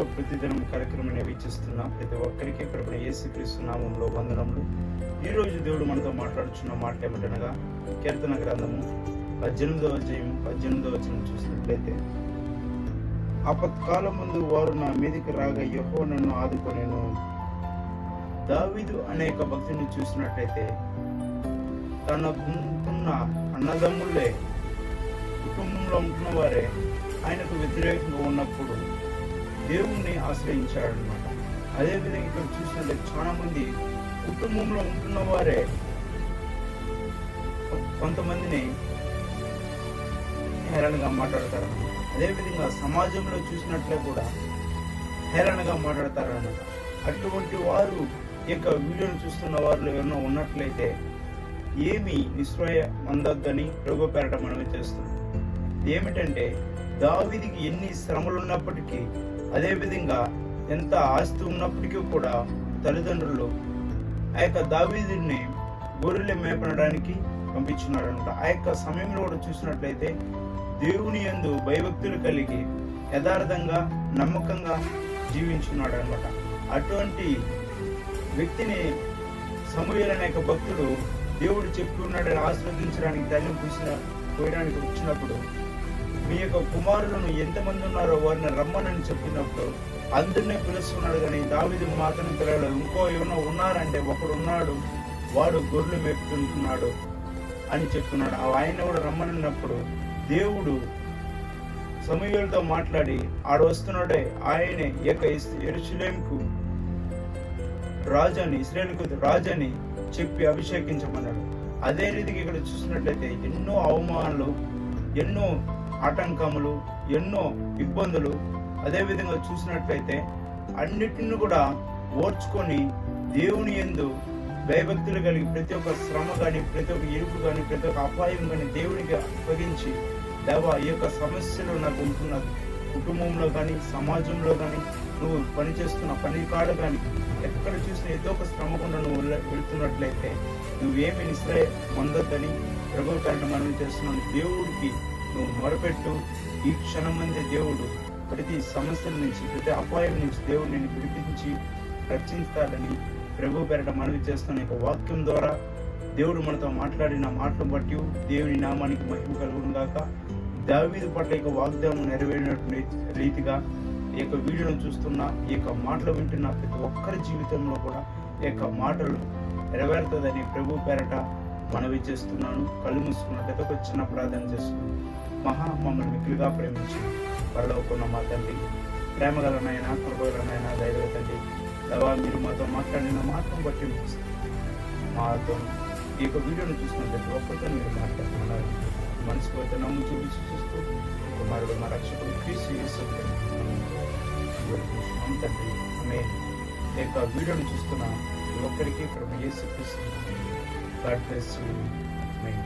క్రైస్తవ ప్రతిదినం కార్యక్రమాన్ని వీక్షిస్తున్న ప్రతి ఒక్కరికి ప్రభుత్వ ఏసుక్రీస్తు నామంలో వందనములు. ఈ రోజు దేవుడు మనతో మాట్లాడుచున్న మాట ఏమిటనగా కీర్తన గ్రంథము పద్దెనిమిదవ అధ్యాయం పద్దెనిమిదవ వచనం చూసినట్లయితే ఆపత్కాలం ముందు వారు నా మీదికి రాగా యహో నన్ను ఆదుకొనేను. దావీదు అనేక భక్తుని చూసినట్లయితే తన ఉంటున్న అన్నదమ్ములే కుటుంబంలో ఉంటున్న వారే ఆయనకు వ్యతిరేకంగా ఉన్నప్పుడు దేవుణ్ణి ఆశ్రయించాడనమాట అదేవిధంగా ఇక్కడ చూసినట్లయితే చాలా మంది కుటుంబంలో ఉంటున్న వారే కొంతమందిని హేళనగా మాట్లాడతారు అదేవిధంగా సమాజంలో చూసినట్లే కూడా హేళనగా మాట్లాడతారు అన్నమాట అటువంటి వారు ఈ యొక్క వీడియోను చూస్తున్న వారిలో ఎవరైనా ఉన్నట్లయితే ఏమి నిశ్చయ అందొద్దని ప్రభు పేరట మనమే చేస్తున్నాం. ఏమిటంటే దావిదికి ఎన్ని శ్రమలు ఉన్నప్పటికీ అదేవిధంగా ఎంత ఆస్తి ఉన్నప్పటికీ కూడా తల్లిదండ్రులు ఆ యొక్క దావీదిని గొర్రెలు మేపనడానికి పంపించున్నాడు ఆ యొక్క సమయంలో కూడా చూసినట్లయితే దేవుని యందు భయభక్తులు కలిగి యథార్థంగా నమ్మకంగా జీవించున్నాడు అనమాట అటువంటి వ్యక్తిని సమూహలు అనే యొక్క భక్తుడు దేవుడు చెప్పుకున్నాడని ఆస్వాదించడానికి ధైర్యం పూసిన పోయడానికి వచ్చినప్పుడు మీ యొక్క కుమారులను ఎంతమంది ఉన్నారో వారిని రమ్మనని చెప్పినప్పుడు అందరినీ పిలుస్తున్నాడు కానీ దావిది మాత్రం పిల్లలు ఇంకో ఏమన్నా ఉన్నారంటే ఒకడు ఉన్నాడు వాడు గొర్రెలు మేపుతుంటున్నాడు అని చెప్తున్నాడు. ఆ ఆయన కూడా రమ్మనున్నప్పుడు దేవుడు సమూహలతో మాట్లాడి ఆడు వస్తున్నాడే ఆయనే ఈ ఎరుచులేంకు రాజని ఇస్రాయేల్కు రాజని చెప్పి అభిషేకించమన్నాడు. అదే రీతికి ఇక్కడ చూసినట్లయితే ఎన్నో అవమానాలు ఎన్నో ఆటంకములు ఎన్నో ఇబ్బందులు అదేవిధంగా చూసినట్లయితే అన్నిటిని కూడా ఓర్చుకొని దేవుని ఎందు భయభక్తులు కలిగి ప్రతి ఒక్క శ్రమ కానీ ప్రతి ఒక్క ఇరుకు కానీ ప్రతి ఒక్క అపాయం కానీ దేవునికి అప్పగించి దేవా ఈ యొక్క సమస్యలు నాకు ఉంటున్నది కుటుంబంలో కానీ సమాజంలో కానీ నువ్వు పనిచేస్తున్న పని కాడ కానీ ఎక్కడ చూసినా ఏదో ఒక శ్రమ గుండా నువ్వు వెళుతున్నట్లయితే నువ్వేమి నిశ్రయ పొందొద్దని ప్రభు మనం చేస్తున్నాను దేవుడికి నువ్వు మొరపెట్టు. ఈ క్షణం మంది దేవుడు ప్రతి సమస్యల నుంచి ప్రతి అపాయం నుంచి దేవుడు నేను విడిపించి రక్షిస్తాడని ప్రభు పేరట మనవి చేస్తున్న యొక్క వాక్యం ద్వారా దేవుడు మనతో మాట్లాడిన మాటలు బట్టి దేవుని నామానికి మహిమ కలుగును గాక. దావీదు పట్ల యొక్క వాగ్దానం నెరవేరినటువంటి రీతిగా ఈ యొక్క వీడియోను చూస్తున్న ఈ యొక్క మాటలు వింటున్న ప్రతి ఒక్కరి జీవితంలో కూడా ఈ యొక్క మాటలు నెరవేరుతుందని ప్రభు పేరట మనవి చేస్తున్నాను కళ్ళు మూసుకున్నట్లయితే ఒక చిన్న ప్రార్థన చేస్తున్నాను. మహా మమ్మల్ని మిక్కులుగా ప్రేమించి పరలోకున్న మా తండ్రి ప్రేమగలనైనా కృపగలనైనా ధైర్య తండ్రి దవా మీరు మాతో మాట్లాడిన మాత్రం బట్టి మాతో ఈ యొక్క వీడియోను చూసిన ప్రతి ఒక్కరితో మీరు మాట్లాడుతున్నారు. మనసుపోతే నమ్ము చూపించి చూస్తూ కుమారుడు మా రక్షకుడు క్రీస్తు యేసు తండ్రి. ఆమె ఈ యొక్క వీడియోను చూస్తున్న ఒక్కరికి ప్రభు యేసు క్రీస్తు గాడ్ బ్లెస్ యూ ఆమేన్